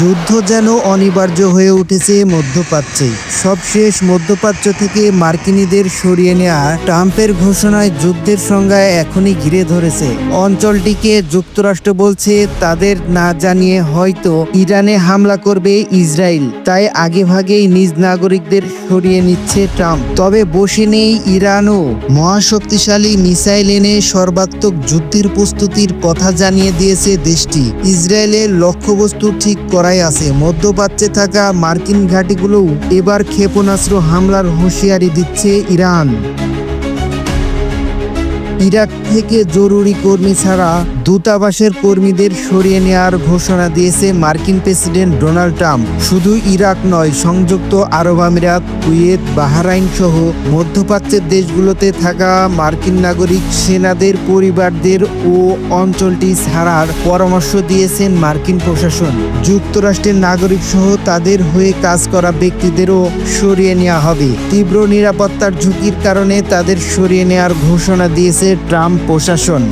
যুদ্ধ যেন অনিবার্য হয়ে উঠেছে মধ্যপ্রাচ্যে। সবশেষ মধ্যপ্রাচ্য থেকে মার্কিনীদের সরিয়ে নেওয়া ট্রাম্পের ঘোষণায় যুদ্ধের সংজ্ঞা এখনই ঘিরে ধরেছে। অঞ্চলটিকে যুক্তরাষ্ট্র বলছে, তাদের না জানিয়ে হয়তো ইরানে হামলা করবে ইসরায়েল। তাই আগেভাগেই নিজ নাগরিকদের সরিয়ে নিচ্ছে ট্রাম্প। তবে বসে নেই ইরানও। মহাশক্তিশালী মিসাইল এনে সর্বাত্মক যুদ্ধের প্রস্তুতির কথা জানিয়ে দিয়েছে দেশটি। ইসরায়েলের লক্ষ্যবস্তু ঠিক করাই আছে। মধ্যপ্রাচ্যে থাকা মার্কিন ঘাঁটিগুলোও এবার ক্ষেপণাস্ত্র হামলার হুঁশিয়ারি দিচ্ছে ইরান। ইরাক থেকে জরুরি কর্মী ছাড়া দূতাবাসের কর্মীদের সরিয়ে নেওয়ার ঘোষণা দিয়েছে মার্কিন প্রেসিডেন্ট ডোনাল্ড ট্রাম্প। শুধু ইরাক নয়, সংযুক্ত আরব আমিরাত, কুয়েত, বাহরাইন সহ মধ্যপ্রাচ্যের দেশগুলোতে থাকা মার্কিন নাগরিক সেনাদের পরিবারদের ও অঞ্চলটি ছাড়ার পরামর্শ দিয়েছেন মার্কিন প্রশাসন। যুক্তরাষ্ট্রের নাগরিক সহ তাদের হয়ে কাজ করা ব্যক্তিদেরও সরিয়ে নেওয়া হবে। তীব্র নিরাপত্তার ঝুঁকির কারণে তাদের সরিয়ে নেওয়ার ঘোষণা দিয়েছে ট্রাম্প প্রশাসন।